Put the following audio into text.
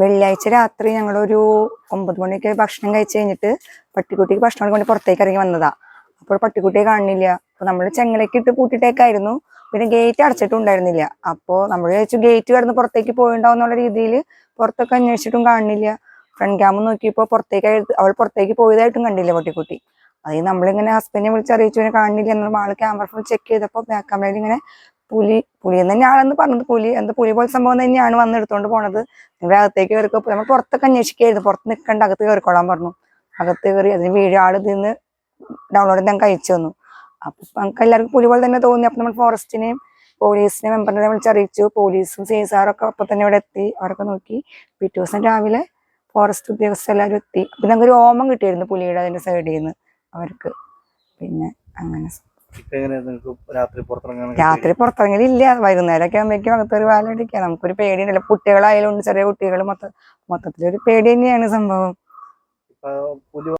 വെള്ളിയാഴ്ച രാത്രി ഞങ്ങൾ ഒരു ഒമ്പത് മണിയൊക്കെ ഭക്ഷണം കഴിച്ചു കഴിഞ്ഞിട്ട് പട്ടിക്കുട്ടിക്ക് ഭക്ഷണം കൊണ്ട് പുറത്തേക്ക് ഇറങ്ങി വന്നതാ. അപ്പോൾ പട്ടിക്കുട്ടിയെ കാണുന്നില്ല. അപ്പൊ നമ്മൾ ചെങ്ങലയ്ക്ക് ഇട്ട് പൂട്ടിട്ടേക്കായിരുന്നു. പിന്നെ ഗേറ്റ് അടച്ചിട്ടുണ്ടായിരുന്നില്ല അപ്പോൾ നമ്മൾ വിചാരിച്ചു ഗേറ്റ് കടന്ന് പുറത്തേക്ക് പോയിണ്ടാവും എന്നുള്ള രീതിയിൽ പുറത്തൊക്കെ അന്വേഷിച്ചിട്ടും കാണുന്നില്ല. ഫ്രണ്ട് ക്യാമ് നോക്കിയപ്പോൾ പുറത്തേക്ക് അവൾ പുറത്തേക്ക് പോയതായിട്ടും കണ്ടില്ല പട്ടിക്കുട്ടി. അതായത് നമ്മളിങ്ങനെ ഹസ്ബൻഡിനെ വിളിച്ച് അറിയിച്ചു കാണുന്നില്ല എന്നുള്ള ആൾ ക്യാമറ ഫുൾ ചെക്ക് ചെയ്തപ്പോൾ ബാക്ക് ക്യാമറയിൽ ഇങ്ങനെ പുലി പുലി തന്നെയാണെന്ന് പറഞ്ഞത്. പുലി എന്താ പുലി പോലെ സംഭവം തന്നെയാണ് വന്ന് എടുത്തോണ്ട് പോണത് ഞങ്ങൾ അകത്തേക്ക് കയറിക്കോ നമ്മൾ പുറത്തൊക്കെ അന്വേഷിക്കായിരുന്നു പുറത്ത് നിൽക്കണ്ട അകത്ത് കയറിക്കോളാൻ പറഞ്ഞു. അകത്ത് കയറി അതിന് വീഡിയോ ആൾ ഇതിന്ന് ഡൗൺലോഡ് ഞാൻ കഴിച്ചു തന്നു. അപ്പൊ നമുക്ക് എല്ലാവർക്കും പുലി പോലെ തന്നെ തോന്നി. അപ്പൊ നമ്മൾ ഫോറസ്റ്റിനെയും പോലീസിനെ മെമ്പറിനെ വിളിച്ച് അറിയിച്ചു. പോലീസും സി എസ് ആറും ഒക്കെ തന്നെ ഇവിടെ എത്തി. അവരൊക്കെ നോക്കി. പിറ്റേ ദിവസം രാവിലെ ഫോറസ്റ്റ് ഉദ്യോഗസ്ഥർ എല്ലാവരും എത്തി. അപ്പൊ ഞങ്ങൾക്ക് ഒരു ഓമം കിട്ടിയിരുന്നു പുലിയുടെ അതിന്റെ സൈഡിൽ നിന്ന് അവർക്ക്. പിന്നെ അങ്ങനെ രാത്രി പുറത്തിറങ്ങലില്ല. വൈകുന്നേരമൊക്കെ ആകുമ്പോഴേക്കും അകത്തൊരു വാലടിക്കുക. നമുക്കൊരു പേടിയുണ്ടല്ലോ. കുട്ടികളായാലും ഉണ്ട്. ചെറിയ കുട്ടികൾ മൊത്തം മൊത്തത്തിലൊരു പേടി തന്നെയാണ് സംഭവം.